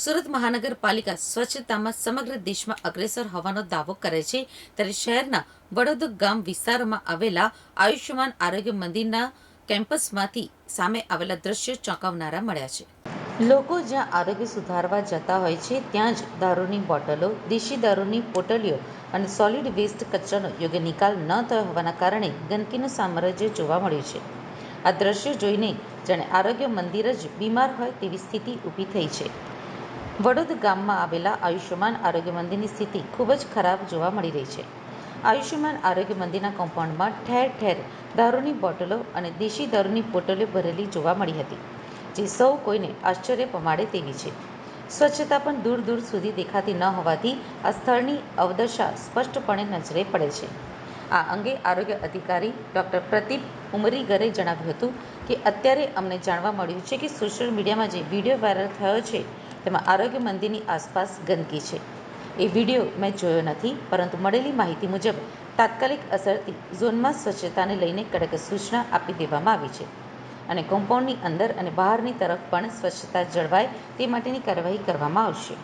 સુરત મહાનગરપાલિકા સ્વચ્છતામાં સમગ્ર દેશમાં અગ્રેસર હોવાનો દાવો કરે છે. ત્યારે શહેરના વડોદ ગામ વિસ્તારોમાં આવેલા આયુષ્યમાન આરોગ્ય મંદિરના કેમ્પસમાંથી સામે આવેલા દ્રશ્યો ચોંકાવનારા મળ્યા છે. લોકો જ્યાં આરોગ્ય સુધારવા જતા હોય છે, ત્યાં જ દારૂની બોટલો, દેશી દારૂની પોટલીઓ અને સોલિડ વેસ્ટ કચરાનો યોગ્ય નિકાલ ન થયો હોવાના કારણે ગંદકીનું સામ્રાજ્ય જોવા મળ્યું છે. આ દ્રશ્યો જોઈને જાણે આરોગ્ય મંદિર જ બીમાર હોય તેવી સ્થિતિ ઊભી થઈ છે. વડોદ ગામમાં આવેલા આયુષ્યમાન આરોગ્ય મંદિરની સ્થિતિ ખૂબ જ ખરાબ જોવા મળી રહી છે. આયુષ્યમાન આરોગ્ય મંદિરના કમ્પાઉન્ડમાં ઠેર ઠેર દારૂની બોટલો અને દેશી દારૂની બોટલો ભરેલી જોવા મળી હતી, જે સૌ કોઈને આશ્ચર્ય પમાડે તેવી છે. સ્વચ્છતા પણ દૂર દૂર સુધી દેખાતી ન હોવાથી આ સ્થળની અવદશા સ્પષ્ટપણે નજરે પડે છે. આ અંગે આરોગ્ય અધિકારી ડોક્ટર પ્રદીપ ઉમરીગરે જણાવ્યું હતું કે અત્યારે અમને જાણવા મળ્યું છે કે સોશિયલ મીડિયામાં જે વીડિયો વાયરલ થયો છે, તેમાં આરોગ્ય મંદિરની આસપાસ ગંદકી છે. એ વીડિયો મેં જોયો નથી, પરંતુ મળેલી માહિતી મુજબ તાત્કાલિક અસરથી ઝોનમાં સ્વચ્છતાને લઈને કડક સૂચના આપી દેવામાં આવી છે અને કમ્પાઉન્ડની અંદર અને બહારની તરફ પણ સ્વચ્છતા જળવાય તે માટેની કાર્યવાહી કરવામાં આવશે.